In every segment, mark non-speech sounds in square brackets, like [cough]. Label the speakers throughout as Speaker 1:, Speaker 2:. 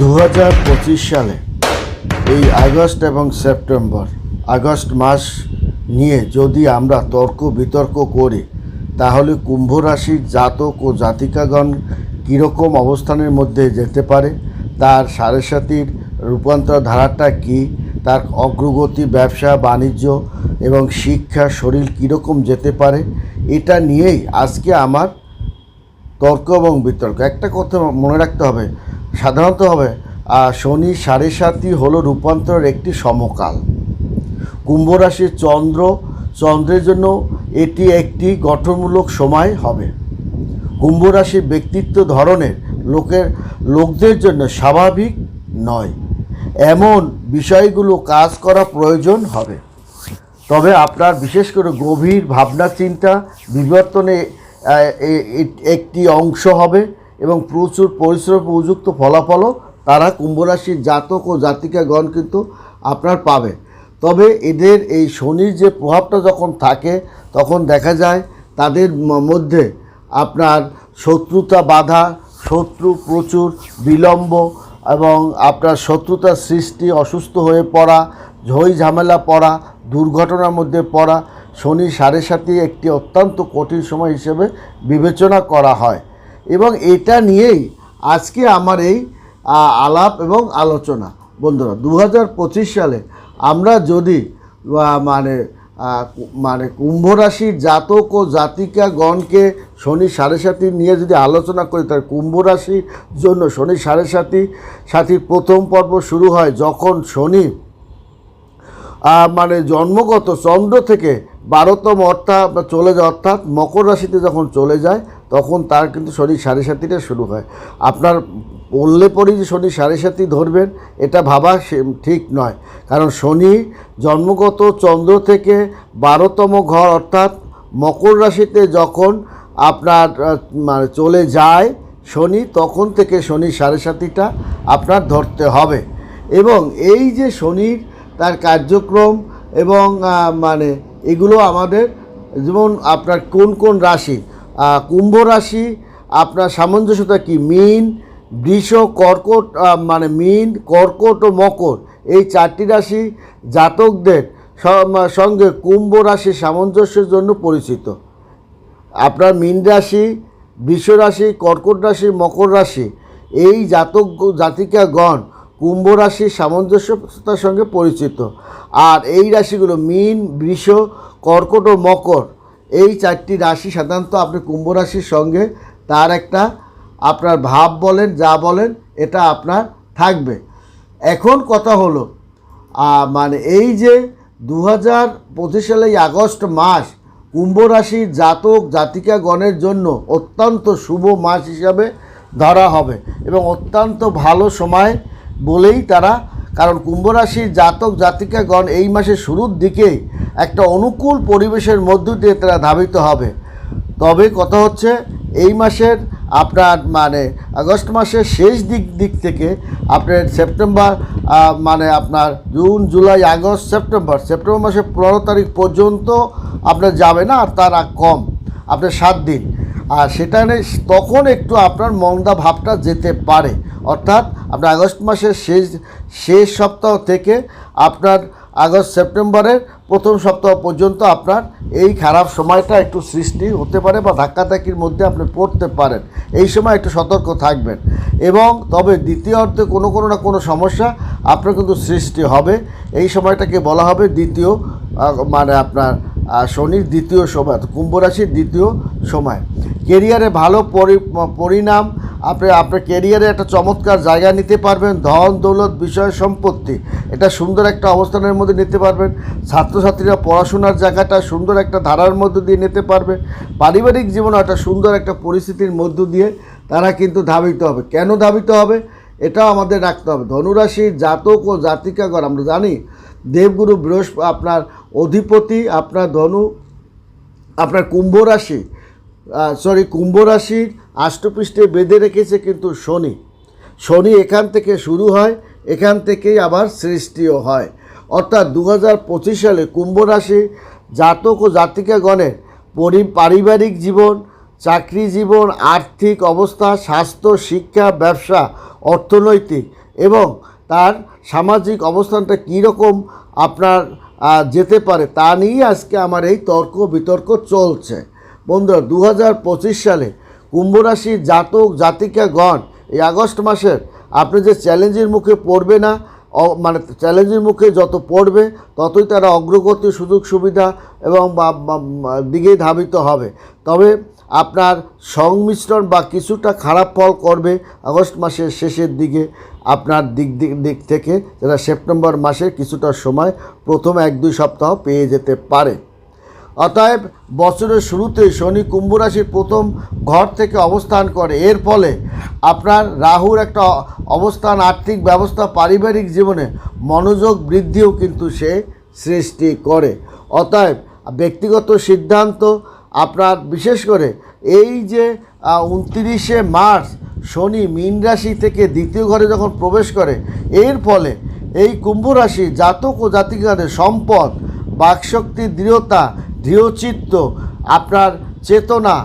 Speaker 1: দু হাজার পঁচিশ সালে, এই আগস্ট এবং সেপ্টেম্বর, আগস্ট মাস নিয়ে যদি আমরা তর্ক বিতর্ক করি, তাহলে কুম্ভ রাশির জাতক ও জাতিকাগণ কীরকম অবস্থানের মধ্যে যেতে পারে? তার সাড়ে সাতির রূপান্তর ধারাটা কি? তার অগ্রগতি, ব্যবসা, বাণিজ্য এবং শিক্ষা শরীর কীরকম যেতে পারে? এটা নিয়েই আজকে আমার তর্ক এবং বিতর্ক। একটা কথা মনে রাখতে হবে সাধারণত হবে শনি সাড়ে সাতই হলো রূপান্তরের একটি সমকাল। কুম্ভ রাশির চন্দ্র, চন্দ্রের জন্য এটি একটি গঠনমূলক সময় হবে। কুম্ভ রাশির ব্যক্তিত্ব ধরনের লোকের, লোকদের জন্য স্বাভাবিক নয়। এমন বিষয়গুলো কাজ করা প্রয়োজন হবে। তবে আপনার বিশেষ করে গভীর ভাবনা, চিন্তা, বিবর্তনে একটি অংশ হবে। এবং প্রচুর পরিশ্রম উপযুক্ত ফলাফলও তারা কুম্ভরাশির জাতক ও জাতিকাগণ কিন্তু আপনার পাবে। তবে এদের এই শনির যে প্রভাবটা যখন থাকে, তখন দেখা যায় তাদের মধ্যে আপনার শত্রুতা বাধা, শত্রু প্রচুর বিলম্ব এবং আপনার শত্রুতার সৃষ্টি অসুস্থ হয়ে পড়া, ঝই ঝামেলা পড়া, দুর্ঘটনার মধ্যে পড়া, শনি সাড়ে সাথে একটি অত্যন্ত কঠিন সময় হিসেবে বিবেচনা করা হয়। এবং এটা নিয়েই আজকে আমার এই আলাপ এবং আলোচনা। বন্ধুরা দু হাজার পঁচিশ সালে আমরা যদি মানে মানে কুম্ভ রাশির জাতক ও জাতিকাগণকে শনি সাড়ে সাথী নিয়ে যদি আলোচনা করি তার কুম্ভ রাশির জন্য শনি সাড়ে সাথী সাথীর প্রথম পর্ব শুরু হয় যখন শনি মানে জন্মগত চন্দ্র থেকে বারোতম অর্থাৎ চলে যায়, অর্থাৎ মকর রাশিতে যখন চলে যায় তখন তার কিন্তু শনি সাড়ে সাতিটা শুরু হয়। আপনার বললে পরেই যে শনি সাড়ে সাতি ধরবেন, এটা ভাবা ঠিক নয়। কারণ শনি জন্মগত চন্দ্র থেকে বারোতম ঘর অর্থাৎ মকর রাশিতে যখন আপনার মানে চলে যায় শনি, তখন থেকে শনি সাড়ে সাতিটা আপনার ধরতে হবে। এবং এই যে শনির তার কার্যক্রম এবং মানে এগুলো আমাদের, যেমন আপনার কোন কোন রাশি কুম্ভ রাশি, আপনার সামঞ্জস্যতা কি? মিন, বৃষ, কর্কট মানে মিন, কর্কট ও মকর। এই চারটি রাশি জাতকদের সঙ্গে কুম্ভ রাশি সামঞ্জস্যের জন্য পরিচিত। আপনার মীন রাশি, বৃষ রাশি, কর্কট রাশি, মকর রাশি, এই জাতক জাতিকাগণ কুম্ভ রাশির সামঞ্জস্যতার সঙ্গে পরিচিত। আর এই রাশিগুলো মীন, বৃষ, কর্কট ও মকর। এই চারটি রাশি সাধারণত আপনি কুম্ভ রাশির সঙ্গে তার একটা আপনার ভাব বলেন, যা বলেন, এটা আপনার থাকবে। এখন কথা হলো মানে এই যে দু হাজার পঁচিশ সালে আগস্ট মাস, কুম্ভ রাশির জাতক, জাতিকাগণের জন্য অত্যন্ত শুভ মাস হিসাবে ধরা হবে এবং অত্যন্ত ভালো সময় বলেই তারা, কারণ কুম্ভ রাশির জাতক, জাতিকাগণ এই মাসের শুরুর দিকেই একটা অনুকূল পরিবেশের মধ্য দিয়ে তারা ধাবিত হবে। তবে কথা হচ্ছে, এই মাসের আপনার মানে আগস্ট মাসের শেষ দিক দিক থেকে আপনার সেপ্টেম্বর মানে আপনার June, July, August, September September মাসের পনেরো তারিখ পর্যন্ত আপনার যাবে না, আর তার কম, আপনার সাত দিন। আর সেটা তখন একটু আপনার মন্দা ভাবটা যেতে পারে। অর্থাৎ আপনার আগস্ট মাসের শেষ শেষ সপ্তাহ থেকে আপনার আগস্ট সেপ্টেম্বরের প্রথম সপ্তাহ পর্যন্ত আপনার এই খারাপ সময়টা একটু সৃষ্টি হতে পারে বা ধাক্কাধাক্কির মধ্যে আপনি পড়তে পারেন। এই সময় একটু সতর্ক থাকবেন। এবং তবে দ্বিতীয় অর্থে কোনো কোনো না কোনো সমস্যা আপনার কিন্তু সৃষ্টি হবে। এই সময়টাকে বলা হবে দ্বিতীয় মানে আপনার শনির দ্বিতীয় সময় কুম্ভ রাশির দ্বিতীয় সময়। কেরিয়ারে ভালো পরি- পরিণাম আপনি আপনার কেরিয়ারে একটা চমৎকার জায়গা নিতে পারবেন, ধন দৌলত, বিষয় সম্পত্তি। এটা সুন্দর একটা অবস্থানের মধ্যে নিতে পারবেন। ছাত্রছাত্রীরা পড়াশোনার জায়গাটা সুন্দর একটা ধারার মধ্য দিয়ে নিতে পারবে। পারিবারিক জীবনে একটা সুন্দর একটা পরিস্থিতির মধ্য দিয়ে তারা কিন্তু ধাবিত হবে। কেন ধাবিত হবে? এটাও আমাদের রাখতে হবে। ধনুরাশি জাতক ও জাতিকাগণ, আমরা জানি দেবগুরু বৃহস্পতি আপনার অধিপতি, আপনার ধনু, আপনার কুম্ভ রাশি সরি কুম্ভ রাশির আষ্টপৃষ্ঠে বেঁধে রেখেছে কিন্তু শনি। শনি এখান থেকে শুরু হয়, এখান থেকেই আবার সৃষ্টিও হয়। অর্থাৎ দু হাজার পঁচিশ সালে কুম্ভ রাশি জাতক ও জাতিকাগণের পরি পারিবারিক জীবন, চাকরি জীবন, আর্থিক অবস্থা, স্বাস্থ্য, শিক্ষা, ব্যবসা, অর্থনৈতিক এবং তার সামাজিক অবস্থানটা কীরকম আপনার যেতে পারে তা নিয়েই আজকে আমার এই তর্ক বিতর্ক চলছে। বন্ধুরা দু হাজার পঁচিশ সালে কুম্ভ রাশির জাতক, জাতিকাগণ এই আগস্ট মাসের আপনি যে চ্যালেঞ্জের মুখে পড়বে না মানে চ্যালেঞ্জের মুখে যত পড়বে, ততই তারা অগ্রগতি সুযোগ সুবিধা এবং দিকেই ধাবিত হবে। তবে আপনার সংমিশ্রণ বা কিছুটা খারাপ ফল করবে আগস্ট মাসের শেষের দিকে, আপনার দিক দিক দিক থেকে যারা সেপ্টেম্বর মাসে কিছুটা সময় প্রথম এক দুই সপ্তাহ পেয়ে যেতে পারে। অতএব বছরের শুরুতে শনি কুম্ভ রাশির প্রথম ঘর থেকে অবস্থান করে। এর ফলে আপনার রাহুর একটা অবস্থান, আর্থিক ব্যবস্থা, পারিবারিক জীবনে মনোযোগ বৃদ্ধিও কিন্তু সে সৃষ্টি করে। অতএব ব্যক্তিগত সিদ্ধান্ত আপনার, বিশেষ করে এই যে উনত্রিশে মার্চ শনি মীন রাশি থেকে দ্বিতীয় ঘরে যখন প্রবেশ করে, এর ফলে এই কুম্ভ রাশি জাতক ও জাতিকাদের সম্পদ, বাকশক্তি, দৃঢ়তা দৃঢ়চিত্ত, আপনার চেতনা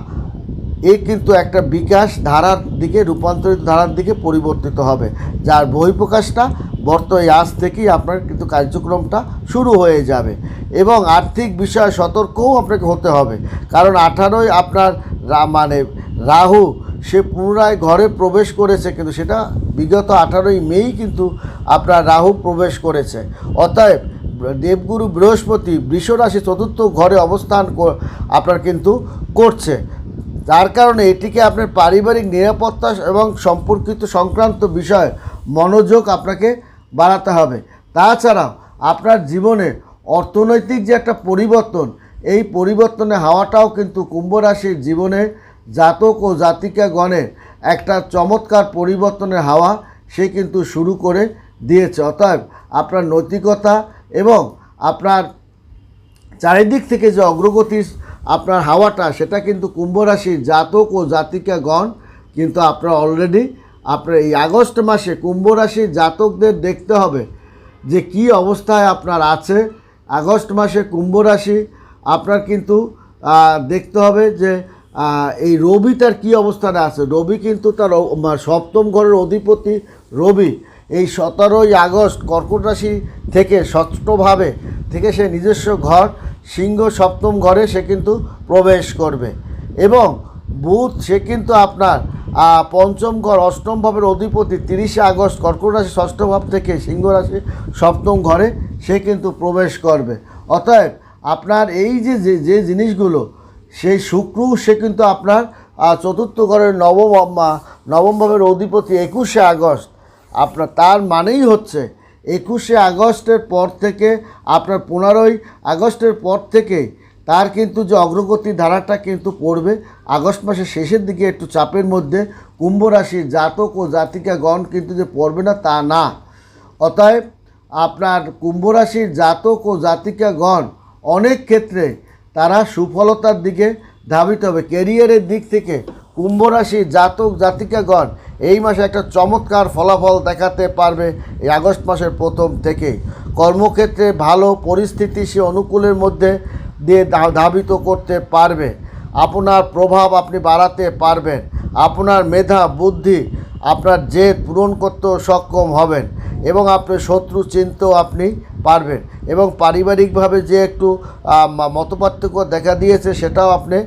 Speaker 1: এই কিন্তু একটা বিকাশ ধারার দিকে, রূপান্তরিত ধারার দিকে পরিবর্তিত হবে। যার বহিঃপ্রকাশটা বর্তমানে আজ থেকেই আপনার কিন্তু কার্যক্রমটা শুরু হয়ে যাবে। এবং আর্থিক বিষয়ে সতর্কও আপনাকে হতে হবে। কারণ আঠারোই আপনার মানে রাহু, সে পুনরায় ঘরে প্রবেশ করেছে কিন্তু সেটা বিগত আঠারোই মেই কিন্তু আপনার রাহু প্রবেশ করেছে। অতএব দেবগুরু বৃহস্পতি বৃষরাশি চতুর্থ ঘরে অবস্থান আপনার কিন্তু করছে। যার কারণে এটিকে আপনার পারিবারিক নিরাপত্তা এবং সম্পর্কিত সংক্রান্ত বিষয়ে মনোযোগ আপনাকে বাড়াতে হবে। তাছাড়াও আপনার জীবনে অর্থনৈতিক যে একটা পরিবর্তন, এই পরিবর্তনের হাওয়াটাও কিন্তু কুম্ভ রাশির জীবনে জাতক ও জাতিকাগণের একটা চমৎকার পরিবর্তনের হাওয়া সে কিন্তু শুরু করে দিয়েছে। অতএব আপনার নৈতিকতা এবং আপনার চারিদিক থেকে যে অগ্রগতির আপনার হাওয়াটা, সেটা কিন্তু কুম্ভ রাশির জাতক ও জাতিকাগণ কিন্তু আপনার অলরেডি আপনার এই আগস্ট মাসে কুম্ভ রাশির জাতকদের দেখতে হবে যে কি অবস্থায় আপনার আছে। আগস্ট মাসে কুম্ভ রাশি আপনার কিন্তু দেখতে হবে যে এই রবি তার কী অবস্থানে আছে। রবি কিন্তু তার সপ্তম ঘরের অধিপতি রবি। এই সতেরোই আগস্ট কর্কট রাশি থেকে ষষ্ঠভাবে থেকে সে নিজস্ব ঘর, সিংহ সপ্তম ঘরে সে কিন্তু প্রবেশ করবে। এবং বুধ সে কিন্তু আপনার পঞ্চম ঘর, অষ্টম ভাবের অধিপতি তিরিশে আগস্ট কর্কট রাশি ষষ্ঠ ভাব থেকে সিংহ রাশি সপ্তম ঘরে সে কিন্তু প্রবেশ করবে। অতএব আপনার এই যে, যে- জিনিসগুলো, সেই শুক্র সে কিন্তু আপনার চতুর্থ ঘরের নবম নবম ভাবের অধিপতি একুশে আগস্ট আপনার তার মানেই হচ্ছে একুশে আগস্টের পর থেকে, আপনার পনেরোই আগস্টের পর থেকে তার কিন্তু যে অগ্রগতি ধারাটা কিন্তু পড়বে, আগস্ট মাসের শেষের দিকে একটু চাপের মধ্যে কুম্ভ রাশির জাতক ও জাতিকাগণ কিন্তু যে পড়বে না তা না। অতএব আপনার কুম্ভ রাশির জাতক ও জাতিকাগণ অনেক ক্ষেত্রে তারা সুফলতার দিকে ধাবিত হবে। কেরিয়ারের দিক থেকে কুম্ভ রাশির জাতক জাতিকাগণ, এই মাসে একটা চমৎকার ফলাফল দেখাতে পারবে এই আগস্ট মাসের প্রথম থেকে। কর্মক্ষেত্রে ভালো পরিস্থিতি সে অনুকূলের মধ্যে দিয়ে ধাবিত করতে পারবে। আপনার প্রভাব আপনি বাড়াতে পারবেন। আপনার মেধা, বুদ্ধি, আপনার জেদ পূরণ করতেও সক্ষম হবেন এবং আপনি শত্রু চিনতেও আপনি পারবেন এবং পারিবারিকভাবে যে একটু মতপার্থক্য দেখা দিয়েছে সেটাও আপনি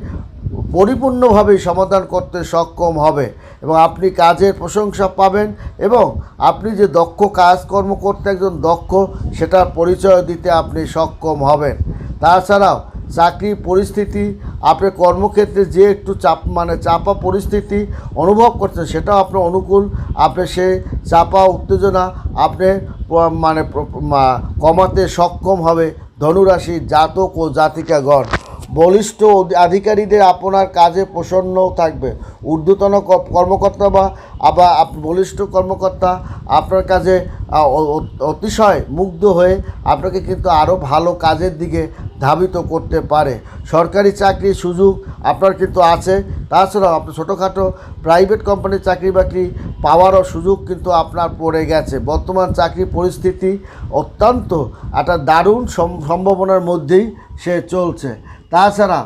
Speaker 1: পরিপূর্ণভাবেই সমাধান করতে সক্ষম হবে এবং আপনি কাজের প্রশংসা পাবেন এবং আপনি যে দক্ষ কাজকর্ম করতে একজন দক্ষ, সেটার পরিচয় দিতে আপনি সক্ষম হবেন। তাছাড়াও চাকরি পরিস্থিতি, আপনি কর্মক্ষেত্রে যে একটু চাপ মানে চাপা পরিস্থিতি অনুভব করছেন, সেটাও আপনার অনুকূল। আপনি সে চাপা উত্তেজনা আপনি মানে কমাতে সক্ষম হবে ধনুরাশি জাতক ও জাতিকাগণ। বলিষ্ঠ আধিকারীদের আপনার কাজে প্রসন্ন থাকবে। ঊর্ধ্বতন কর্মকর্তা বা আবার বলিষ্ঠ কর্মকর্তা আপনার কাজে অতিশয় মুগ্ধ হয়ে আপনাকে কিন্তু আরও ভালো কাজের দিকে ধাবিত করতে পারে। সরকারি চাকরির সুযোগ আপনার কিন্তু আছে। তাছাড়াও আপনি ছোটোখাটো প্রাইভেট কোম্পানির চাকরি বাকরি পাওয়ারও সুযোগ কিন্তু আপনার পড়ে গেছে। বর্তমান চাকরি পরিস্থিতি অত্যন্ত একটা দারুণ সম- সম্ভাবনার মধ্যেই সে চলছে। তাছাড়া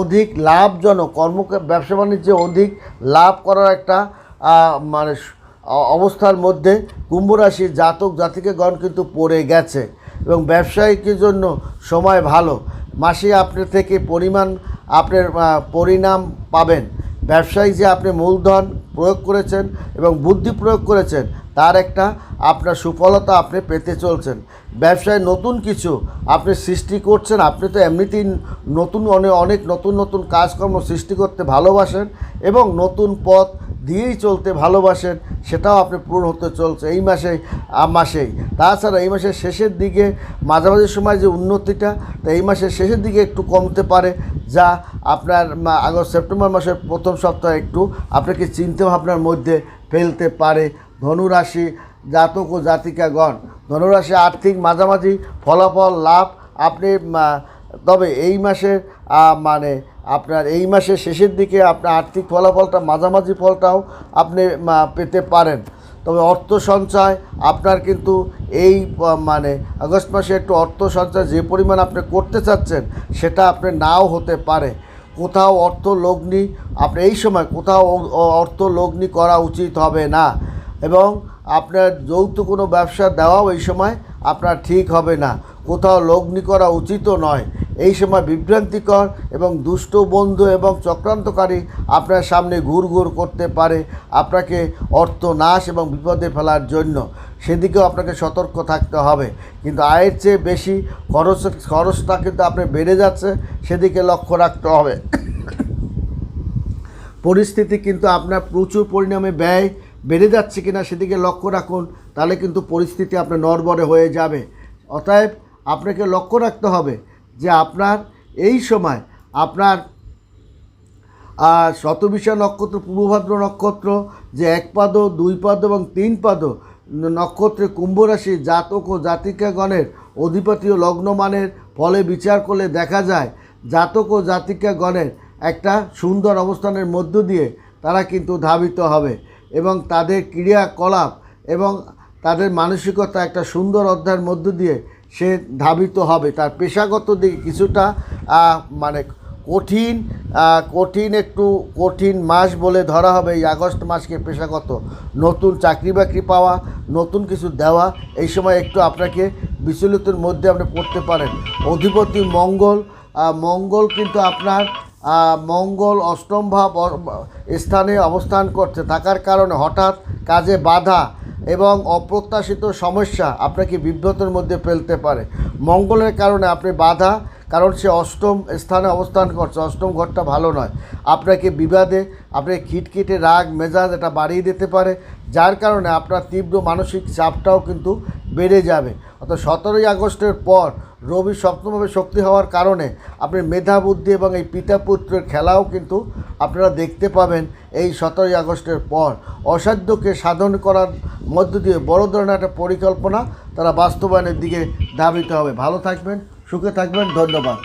Speaker 1: অধিক লাভজনক কর্ম ব্যবসা বাণিজ্যে অধিক লাভ করার একটা মানে অবস্থার মধ্যে কুম্ভ রাশির জাতক জাতিকাগণ কিন্তু পড়ে গেছে এবং ব্যবসায়িকের জন্য সময় ভালো। মাসে আপনার থেকে পরিমাণ আপনার পরিণাম পাবেন। ব্যবসায়ী যে আপনি মূলধন প্রয়োগ করেছেন এবং বুদ্ধি প্রয়োগ করেছেন তার একটা আপনার সুফলতা আপনি পেতে চলছেন। ব্যবসায় নতুন কিছু আপনি সৃষ্টি করছেন, আপনি তো এমনিতেই নতুন অনেক অনেক নতুন নতুন কাজকর্ম সৃষ্টি করতে ভালোবাসেন এবং নতুন পথ দিয়েই চলতে ভালোবাসেন, সেটাও আপনি পূরণ হতে চলছে এই মাসে মাসেই। তাছাড়া এই মাসের শেষের দিকে মাঝামাঝি সময় যে উন্নতিটা, তা এই মাসের শেষের দিকে একটু কমতে পারে, যা আপনার আগস্ট, সেপ্টেম্বর মাসের প্রথম সপ্তাহে একটু আপনাকে চিন্তা ভাবনার মধ্যে ফেলতে পারে। ধনুরাশি জাতক ও জাতিকাগণ। ধনুরাশি আর্থিক মাঝামাঝি ফলাফল লাভ। আপনি তবে এই মাসের মানে আপনার এই মাসের শেষের দিকে আপনার আর্থিক ফলাফলটা, মাঝামাঝি ফলটাও আপনি পেতে পারেন। তবে অর্থ সঞ্চয়, আপনার কিন্তু এই মানে আগস্ট মাসে একটু অর্থ সঞ্চয় যে পরিমাণ আপনি করতে চাচ্ছেন, সেটা আপনি নাও হতে পারে। কোথাও অর্থ লগ্নি আপনি এই সময় কোথাও অর্থ লগ্নি করা উচিত হবে না। এবং আপনার যৌথ কোনো ব্যবসা দেওয়াও এই সময় আপনার ঠিক হবে না। কোথাও লগ্নি করা উচিতও নয়। এই সময় বিভ্রান্তিকর এবং দুষ্ট বন্ধু এবং চক্রান্তকারী আপনার সামনে ঘুর ঘুর করতে পারে। আপনাকে অর্থ নাশ এবং বিপদে ফেলার জন্য সেদিকেও আপনাকে সতর্ক থাকতে হবে। কিন্তু আয়ের চেয়ে বেশি খরচ, খরচটা কিন্তু আপনার বেড়ে যাচ্ছে, সেদিকে লক্ষ্য রাখতে হবে। [coughs] পরিস্থিতি কিন্তু আপনার প্রচুর পরিমাণে ব্যয় বেড়ে যাচ্ছে কিনা সেদিকে লক্ষ্য রাখুন, তাহলে কিন্তু পরিস্থিতি আপনার নড়বড়ে হয়ে যাবে। অতএব আপনাকে লক্ষ্য রাখতে হবে যে আপনার এই সময় আপনার শতবিশা নক্ষত্র, পূর্বভাদ্র নক্ষত্র, যে এক পাদ, দুই পাদ এবং তিন পাদ, নক্ষত্রে কুম্ভরাশি জাতক ও জাতিকাগণের অধিপতি ও লগ্নমানের ফলে বিচার করলে দেখা যায় জাতক ও জাতিকাগণের একটা সুন্দর অবস্থানের মধ্য দিয়ে তারা কিন্তু ধাবিত হবে। এবং তাদের ক্রিয়াকলাপ এবং তাদের মানসিকতা একটা সুন্দর অধ্যায়ের মধ্য দিয়ে সে ধাবিত হবে। তার পেশাগত দিকে কিছুটা মানে কঠিন কঠিন একটু কঠিন মাস বলে ধরা হবে এই আগস্ট মাসকে পেশাগত। নতুন চাকরি বাকরি পাওয়া, নতুন কিছু দেওয়া, এই সময় একটু আপনাকে বিচলিতের মধ্যে আপনি পড়তে পারেন। অধিপতি মঙ্গল মঙ্গল কিন্তু আপনার মঙ্গল অষ্টম ভাব স্থানে অবস্থান করছে। থাকার কারণে হঠাৎ কাজে বাধা এবং অপ্রত্যাশিত সমস্যা আপনাকে বিব্রতের মধ্যে ফেলতে পারে। মঙ্গলের কারণে আপনি বাধা, কারণ সে অষ্টম স্থানে অবস্থান করছে। অষ্টম ঘরটা ভালো নয়। আপনাকে বিবাদে, আপনাকে খিটখিটে রাগ, মেজাজ এটা বাড়িয়ে দিতে পারে, যার কারণে আপনার তীব্র মানসিক চাপটাও কিন্তু বেড়ে যাবে। অর্থাৎ সতেরোই আগস্টের পর রবি সপ্তমভাবে শক্তি হওয়ার কারণে আপনি মেধা বুদ্ধি এবং এই পিতা পুত্রের খেলাও কিন্তু আপনারা দেখতে পাবেন এই সতেরোই আগস্টের পর। অসাধ্যকে সাধন করার মধ্য দিয়ে বড় ধরনের একটা পরিকল্পনা তারা বাস্তবায়নের দিকে ধাবিত হবে। ভালো থাকবেন, সুখে থাকবেন, ধন্যবাদ।